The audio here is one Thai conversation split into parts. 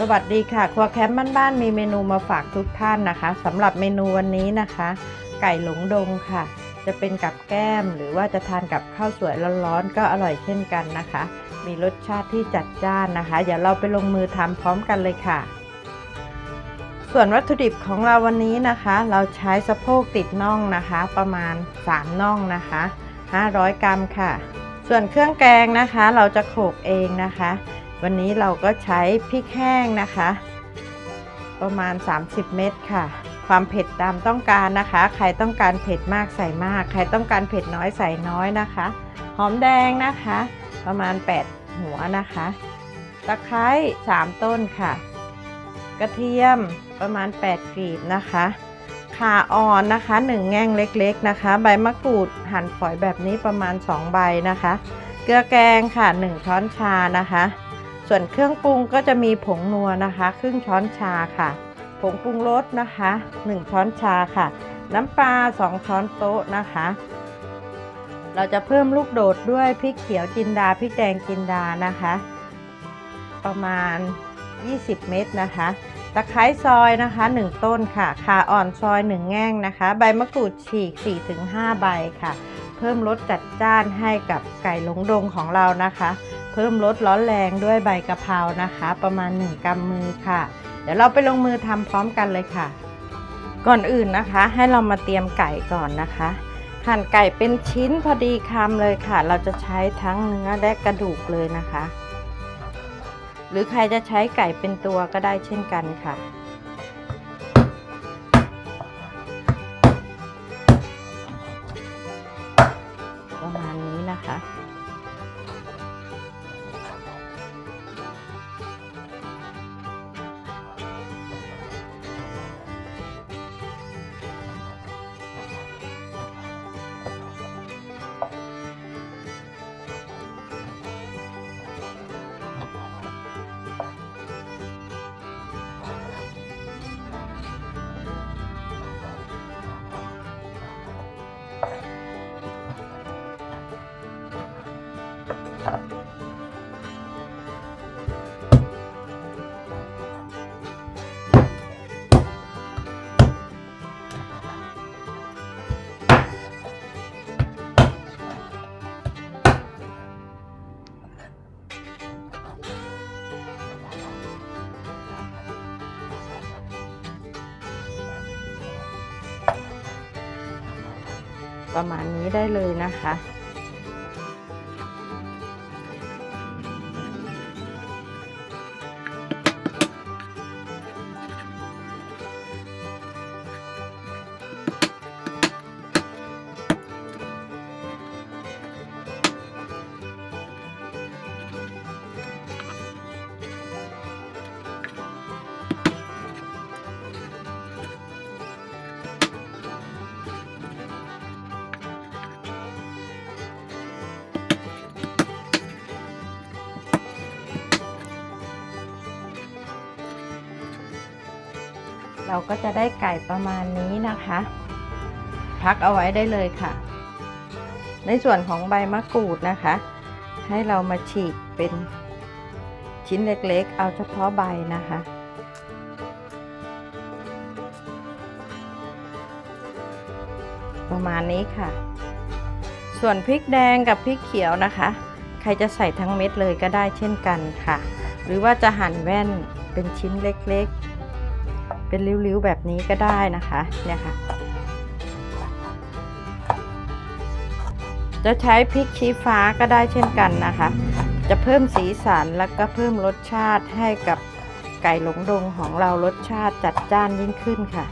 สวัสดีค่ะ ครัวแคมป์บ้านๆมีเมนูมาฝากทุกท่านนะคะสำหรับเมนูวันนี้นะคะ ไก่หลงดงค่ะ จะเป็นกับแก้มหรือว่าจะทานกับข้าวสวยร้อนๆก็อร่อยเช่นกันนะคะ มีรสชาติที่จัดจ้านนะคะเดี๋ยวเราไปลงมือทำพร้อมกันเลยค่ะ ส่วนวัตถุดิบของเราวันนี้นะคะ เราใช้สะโพกติดน่องนะคะ ประมาณ 3น่องนะคะ 500 กรัมค่ะ ส่วนเครื่องแกงนะคะ เราจะโขลกเองนะคะ วันนี้เราก็ใช้พริกแห้งนะคะ ประมาณ 30 เม็ดค่ะ ความเผ็ดตามต้องการนะคะ ใครต้องการเผ็ดมากใส่มาก ใครต้องการเผ็ดน้อยใส่น้อยนะคะ หอมแดงนะคะ ประมาณ 8 หัวนะคะ ตะไคร้3ต้นค่ะ กระเทียมประมาณ 8กลีบนะคะข่าอ่อนนะคะ1แง่งเล็กๆนะคะ ใบมะกรูดหั่นฝอยแบบนี้ประมาณ 2 ใบนะคะ เกลือแกงค่ะ 1 ช้อนชานะคะ ส่วนเครื่องปรุงก็จะมีผงนัวนะคะ ครึ่งช้อนชาค่ะ ผงปรุงรสนะคะ 1 ช้อนชาค่ะ น้ำปลา 2 ช้อนโต๊ะนะคะ เราจะเพิ่มลูกโดดด้วยพริกเขียวจินดาพริกแดงจินดานะคะ ประมาณ 20 เม็ดนะคะตะไคร้ซอยนะคะ 1 ต้นค่ะข่าอ่อนซอย 1 แง่งนะคะ ใบมะกรูดฉีก 4-5 ใบค่ะ เพิ่มรสจัดจ้านให้กับไก่หลงดงของเรานะคะ เพิ่มรสร้อนแรงด้วยใบกะเพรานะคะ ประมาณ 1กำมือค่ะ เดี๋ยวเราไปลงมือทำพร้อมกันเลยค่ะ ก่อนอื่นนะคะ ให้เรามาเตรียมไก่ก่อนนะคะหั่นไก่เป็นชิ้นพอดีคำเลยค่ะ เราจะใช้ทั้งเนื้อและกระดูกเลยนะคะ หรือใครจะใช้ไก่เป็นตัวก็ได้เช่นกันค่ะ Thank ประมาณนี้ได้เลยนะคะ เราก็จะได้ไก่ประมาณนี้นะคะ พักเอาไว้ได้เลยค่ะ ในส่วนของใบมะกรูดนะคะ ให้เรามาฉีกเป็นชิ้นเล็กๆ เอาเฉพาะใบนะคะประมาณนี้ค่ะ ส่วนพริกแดงกับพริกเขียวนะคะ ใครจะใส่ทั้งเม็ดเลยก็ได้เช่นกันค่ะ หรือว่าจะหั่นแว่นเป็นชิ้นเล็กๆ เป็นริ้วๆแบบนี้ก็ได้นะคะเนี่ยค่ะ จะใช้พริกชี้ฟ้าก็ได้เช่นกันนะคะ จะเพิ่มสีสันแล้วก็เพิ่มรสชาติให้กับไก่หลงดงของเรารสชาติจัดจ้านยิ่งขึ้นค่ะ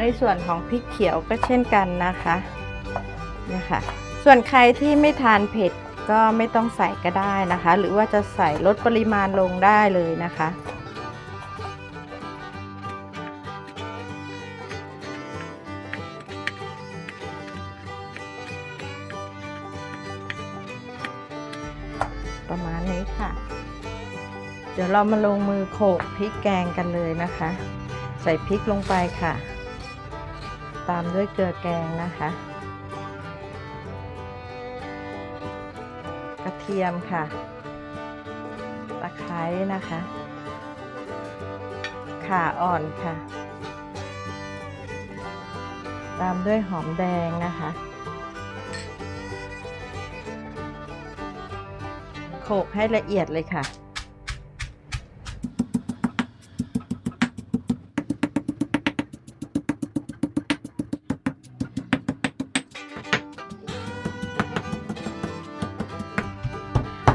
ในส่วนของพริกเขียวก็เช่นกันนะคะนี่ค่ะส่วนใครที่ไม่ทานเผ็ดก็ไม่ต้องใส่ก็ได้นะคะ หรือว่าจะใส่ลดปริมาณลงได้เลยนะคะประมาณนี้ค่ะ เดี๋ยวเรามาลงมือโขลกพริกแกงกันเลยนะคะ ใส่พริกลงไปค่ะ ตามด้วยเกลือแกงนะคะ กระเทียมค่ะ ตะไคร้นะคะ ข่าอ่อนค่ะ ตามด้วยหอมแดงนะคะโขลกให้ละเอียดเลยค่ะ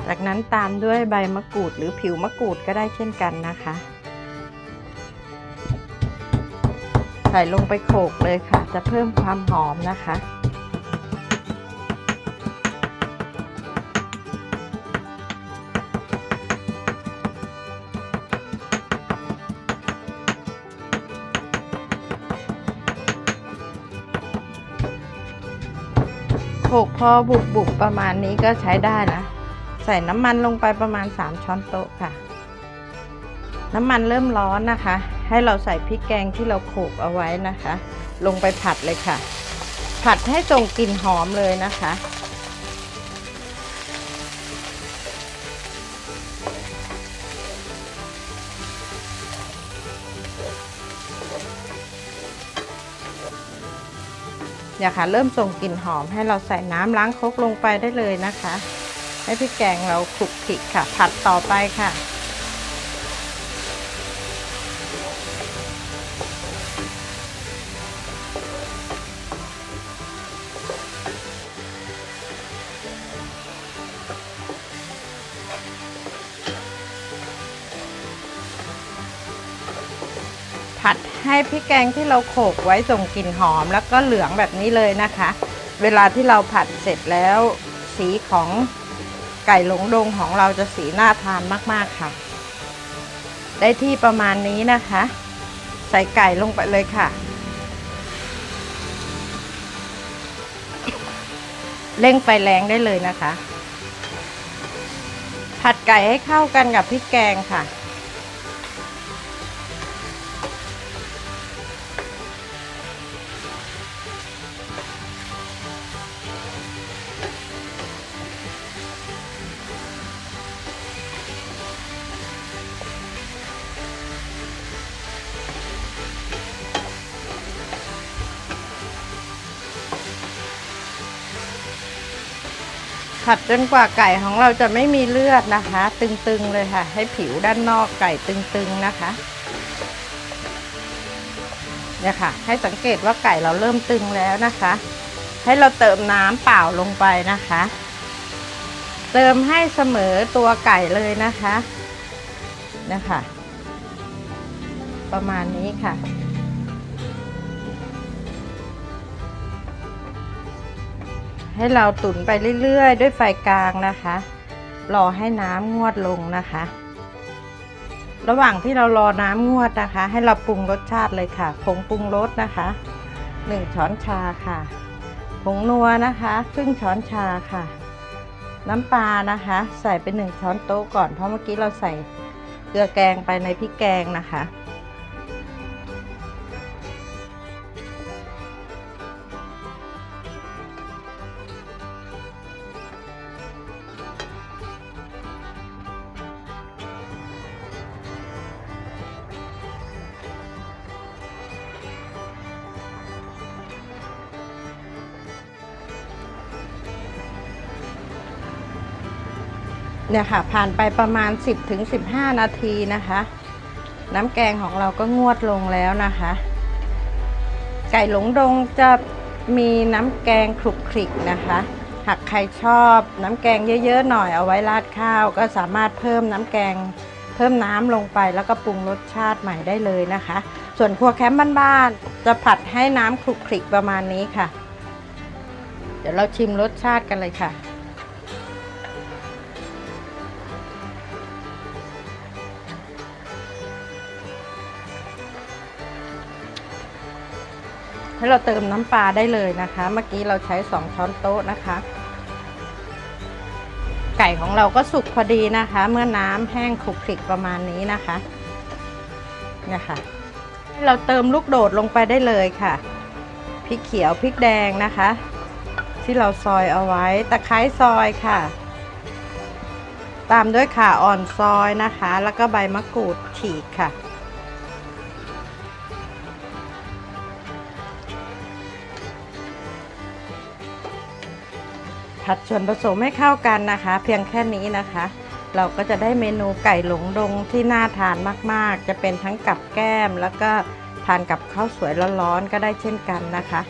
จากนั้นตามด้วยใบมะกรูดหรือผิวมะกรูดก็ได้เช่นกันนะคะ ใส่ลงไปโขลกเลยค่ะ จะเพิ่มความหอมนะคะโขลกพอบุบบุบๆประมาณนี้ก็ใช้ได้นะ ใส่น้ำมันลงไปประมาณ 3 ช้อนโต๊ะค่ะ น้ำมันเริ่มร้อนนะคะ ให้เราใส่พริกแกงที่เราโขลกเอาไว้นะคะ ลงไปผัดเลยค่ะ ผัดให้ส่งกลิ่นหอมเลยนะคะเนี่ยค่ะเริ่มส่งกลิ่นหอมให้เราใส่น้ำล้างครกลงไปได้เลยนะคะ ให้พริกแกงเราคลุกคลิกค่ะ ผัดต่อไปค่ะ ผัดให้พริกแกงที่เราโขลกไว้ส่งกลิ่นหอมแล้วก็เหลืองแบบนี้เลยนะคะ เวลาที่เราผัดเสร็จแล้วสีของ ไก่หลงดงของเราจะสีน่าทานมาก ๆ ค่ะ ได้ที่ประมาณนี้นะคะ ใส่ไก่ลงไปเลยค่ะ เร่งไฟแรงได้เลยนะคะ ผัดไก่ให้เข้ากันกับพริกแกงค่ะ ผัดจนกว่าไก่ของเราจะไม่มีเลือดนะคะ ตึงๆเลยค่ะ ให้ผิวด้านนอกไก่ตึงๆนะคะเนี่ยค่ะ ให้สังเกตว่าไก่เราเริ่มตึงแล้วนะคะ ให้เราเติมน้ำเปล่าลงไปนะคะ เติมให้เสมอตัวไก่เลยนะคะเนี่ยค่ะประมาณนี้ค่ะ ให้เราตุ๋นไปเรื่อยๆ ด้วยไฟกลางนะคะ รอให้น้ำงวดลงนะคะ ระหว่างที่เรารอน้ำงวดนะคะ ให้เราปรุงรสชาติเลยค่ะผงปรุงรสนะคะ1ช้อนชาค่ะผงนัวนะคะครึ่งช้อนชาค่ะ น้ำปลานะคะ ใส่ไป1ช้อนโต๊ะก่อนเพราะเมื่อกี้เราใส่เกลือแกงไปในพริกแกงนะคะ เนี่ยค่ะ ผ่านไปประมาณ 10ถึง15 นาทีนะคะ น้ำแกงของเราก็งวดลงแล้วนะคะ ไก่หลงดงจะมีน้ำแกงคลุกคลิกนะคะ หากใครชอบน้ำแกงเยอะๆหน่อยเอาไว้ราดข้าว ก็สามารถเพิ่มน้ำแกงเพิ่มน้ำลงไปแล้วก็ปรุงรสชาติใหม่ได้เลยนะคะ ส่วนครัวแคมป์บ้านๆจะผัดให้น้ำคลุกคลิกประมาณนี้ค่ะ เดี๋ยวเราชิมรสชาติกันเลยค่ะ ให้เราเติมน้ำปลาได้เลยนะคะ เมื่อกี้เราใช้ 2 ช้อนโต๊ะนะคะ ไก่ของเราก็สุกพอดีนะคะ เมื่อน้ำแห้งคลุกคลิกประมาณนี้นะคะเนี่ยค่ะให้เราเติมลูกโดดลงไปได้เลยค่ะพริกเขียวพริกแดงนะคะ ที่เราซอยเอาไว้ตะไคร้ซอยค่ะ ตามด้วยข่าอ่อนซอยนะคะ แล้วก็ใบมะกรูดฉีกค่ะ ผัดส่วนผสมให้เข้ากันนะคะ เพียงแค่นี้นะคะ เราก็จะได้เมนูไก่หลงดงที่น่าทานมาก ๆ จะเป็นทั้งกับแก้ม แล้วก็ทานกับข้าวสวยร้อนๆก็ได้เช่นกันนะคะ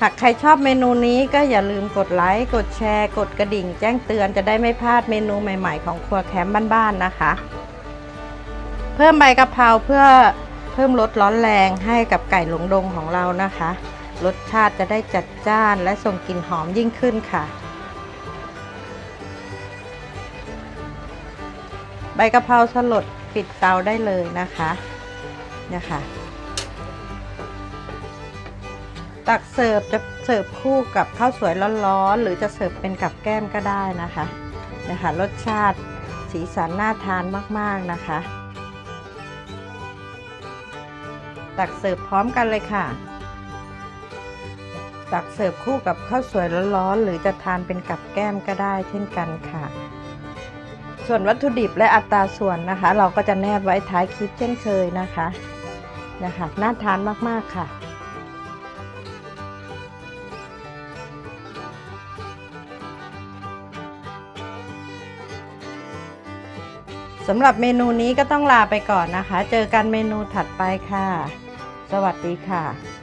หากใครชอบเมนูนี้ก็อย่าลืมกดไลค์กดแชร์ กดกระดิ่ง แจ้งเตือนจะได้ไม่พลาดเมนูใหม่ๆ ของครัวแคมป์บ้านๆนะคะ เพิ่มใบกะเพราเพื่อเพิ่มรสร้อนแรงให้กับไก่หลงดงของเรานะคะ รสชาติจะได้จัดจ้านและส่งกลิ่นหอมยิ่งขึ้นค่ะ ใบกะเพราสลดปิดเตาได้เลยนะคะเนี่ยค่ะ ตักเสิร์ฟจะเสิร์ฟคู่กับข้าวสวยร้อนๆ หรือจะเสิร์ฟเป็นกับแก้มก็ได้นะคะนะคะรสชาติสีสันน่าทานมากๆนะคะ ตักเสิร์ฟพร้อมกันเลยค่ะ ตักเสิร์ฟคู่กับข้าวสวยร้อนๆ หรือจะทานเป็นกับแก้มก็ได้เช่นกันค่ะ ส่วนวัตถุดิบและอัตราส่วนนะคะ เราก็จะแนบไว้ท้ายคลิปเช่นเคยนะคะนะคะน่าทานมากๆค่ะสำหรับเมนูนี้ก็ต้องลาไปก่อนนะคะ เจอกันเมนูถัดไปค่ะ สวัสดีค่ะ